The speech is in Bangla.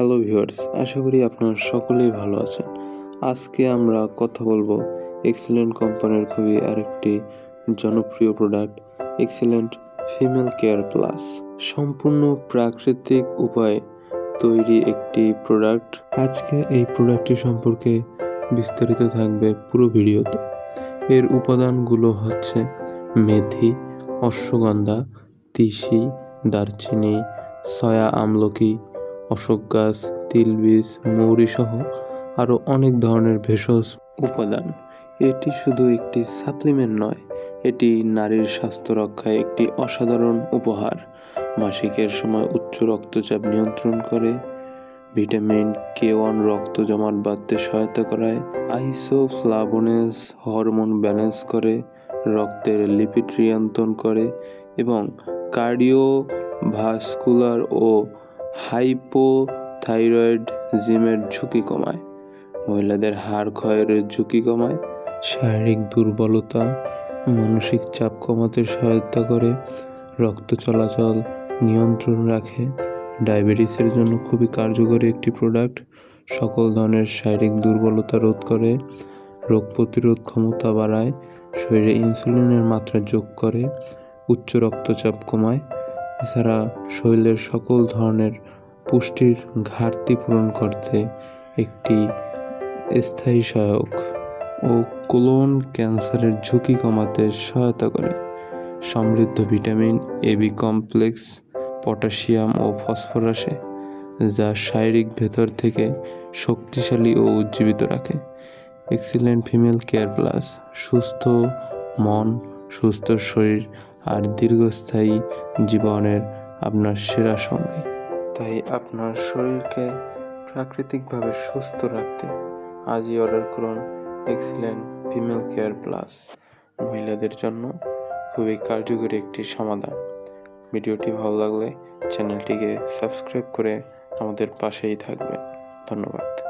হ্যালো ভিউয়ার্স আশা করি আপনারা সকলেই ভালো আছেন। আজকে আমরা কথা বলব এক্সেলেন্ট কোম্পানির খুবই আরেকটি জনপ্রিয় product excellent female care plus সম্পূর্ণ প্রাকৃতিক উপায়ে তৈরি একটি প্রোডাক্ট আজকে এই প্রোডাক্টটি সম্পর্কে বিস্তারিত থাকবে পুরো ভিডিওতে। এর উপাদানগুলো হচ্ছে মেথি, অশ্বগন্ধা, তিসি, দারচিনি, সয়া আমলকি অশোক গাছ তিলবীজ মৌরি সহ আরও অনেক ধরনের ভেষজ উপাদান। এটি শুধু একটি সাপ্লিমেন্ট নয়, এটি নারীর স্বাস্থ্য রক্ষায় একটি অসাধারণ উপহার। মাসিকের সময় উচ্চ রক্তচাপ নিয়ন্ত্রণ করে, ভিটামিন কে ওয়ান রক্ত জমাট বাঁধতে সহায়তা করায়, আইসোফ্লাভোনেস হরমোন ব্যালেন্স করে, রক্তের লিপিড নিয়ন্ত্রণ করে এবং কার্ডিও ভাস্কুলার ও হাইপোথাইরয়েডিজমের ঝুঁকি কমায়। মহিলাদের হাড় ক্ষয়ের ঝুঁকি কমায়। শারীরিক দুর্বলতা, মানসিক চাপ কমাতে সহায়তা করে। রক্ত চলাচল নিয়ন্ত্রণ রাখে। ডায়াবেটিসের জন্য খুবই কার্যকরী একটি প্রোডাক্ট। সকল ধরনের শারীরিক দুর্বলতা রোধ করে। রোগ প্রতিরোধ ক্ষমতা বাড়ায়। শরীরে ইনসুলিনের মাত্রা যোগ করে। উচ্চ রক্তচাপ কমায়। এছাড়া শরীরের সকল ধরনের পুষ্টির ঘাটতি পূরণ করতে একটি স্থায়ী সহায়ক ও কোলন ক্যান্সারের ঝুঁকি কমাতে সহায়তা করে। সমৃদ্ধ vitamin A B complex, potassium ও ফসফরাসে, যা শারীরিক ভেতর থেকে শক্তিশালী ও উজ্জীবিত রাখে। এক্সিলেন্ট ফিমেল কেয়ার প্লাস, সুস্থ মন, সুস্থ শরীর আর দীর্ঘস্থায়ী জীবনের আপনার সেরা সঙ্গী। তাই আপনার শরীরকে প্রাকৃতিকভাবে সুস্থ রাখতে আজই অর্ডার করুন এক্সিলেন্ট ফিমেল কেয়ার প্লাস। মহিলাদের জন্য খুবই কার্যকরী একটি সমাধান। ভিডিওটি ভালো লাগলে চ্যানেলটিকে সাবস্ক্রাইব করে আমাদের পাশেই থাকবেন। ধন্যবাদ।